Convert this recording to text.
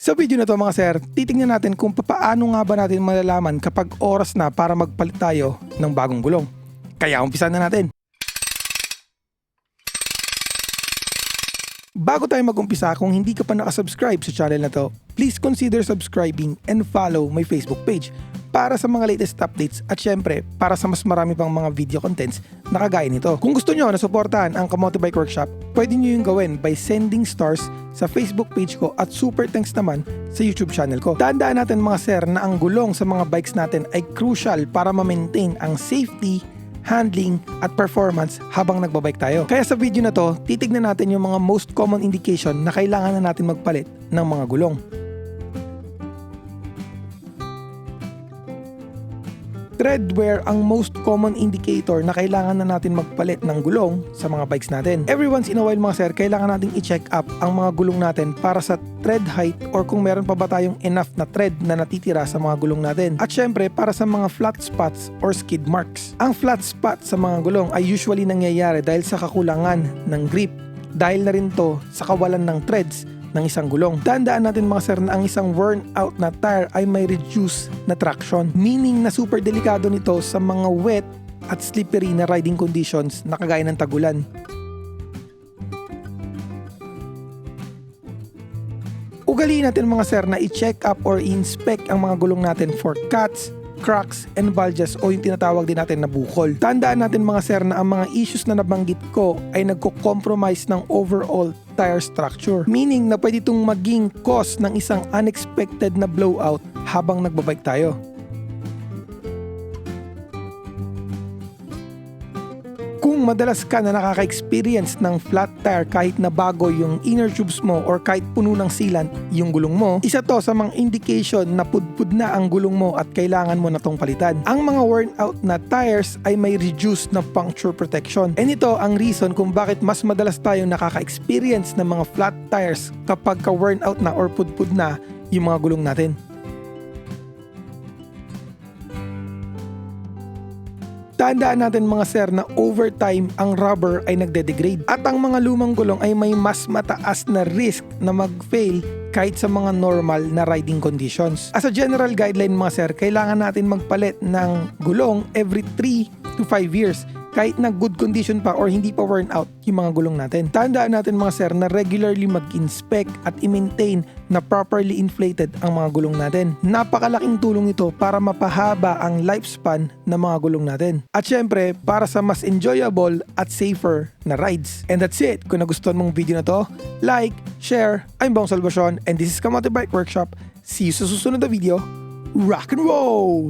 Sa video na to mga sir, titingnan natin kung paano nga ba natin malalaman kapag oras na para magpalit tayo ng bagong gulong. Kaya umpisa na natin. Bago tayo mag-umpisa, kung hindi ka pa nakasubscribe sa channel na to, please consider subscribing and follow my Facebook page para sa mga latest updates at syempre para sa mas marami pang mga video contents na kagaya nito. Kung gusto nyo na suportahan ang Kamote Bike Workshop, pwede nyo yung gawin by sending stars sa Facebook page ko at super thanks naman sa YouTube channel ko. Tandaan natin mga sir na ang gulong sa mga bikes natin ay crucial para ma-maintain ang safety, handling at performance habang nagbabike tayo. Kaya sa video na to, titignan natin yung mga most common indication na kailangan na natin magpalit ng mga gulong. Tread wear ang most common indicator na kailangan na natin magpalit ng gulong sa mga bikes natin. Every once in a while mga sir, kailangan nating i-check up ang mga gulong natin para sa tread height or kung meron pa ba tayong enough na tread na natitira sa mga gulong natin. At syempre, para sa mga flat spots or skid marks. Ang flat spot sa mga gulong ay usually nangyayari dahil sa kakulangan ng grip. Dahil na rin to sa kawalan ng treads ng isang gulong. Tandaan natin mga sir na ang isang worn out na tire ay may reduced na traction. Meaning na super delikado nito sa mga wet at slippery na riding conditions na kagaya ng tagulan. Ugaliin natin mga sir na i-check up or i-inspect ang mga gulong natin for cuts, cracks, and bulges o yung tinatawag din natin na bukol. Tandaan natin mga sir na ang mga issues na nabanggit ko ay nagko-compromise ng overall tire structure. Meaning na pwede itong maging cause ng isang unexpected na blowout habang nagbabike tayo. Kung madalas ka na nakaka-experience ng flat tire kahit na bago yung inner tubes mo or kahit puno ng sealant yung gulong mo, isa to sa mga indication na pudpud na ang gulong mo at kailangan mo na tong palitan. Ang mga worn out na tires ay may reduced na puncture protection. And ito ang reason kung bakit mas madalas tayong nakaka-experience ng mga flat tires kapag ka worn out na or pudpud na yung mga gulong natin. Tandaan natin mga sir na over time ang rubber ay nagde-degrade at ang mga lumang gulong ay may mas mataas na risk na mag-fail kahit sa mga normal na riding conditions. As a general guideline mga sir, kailangan natin magpalit ng gulong every 3 to 5 years kahit na good condition pa or hindi pa worn out yung mga gulong natin. Tandaan natin mga sir na regularly mag-inspect at i-maintain na properly inflated ang mga gulong natin. Napakalaking tulong ito para mapahaba ang lifespan ng mga gulong natin. At syempre, para sa mas enjoyable at safer na rides. And that's it. Kung nagustuhan mong video na to, like, share. I'm Bong Salvacion and this is Kamote Bike Workshop. See you sa susunod na video. Rock and roll!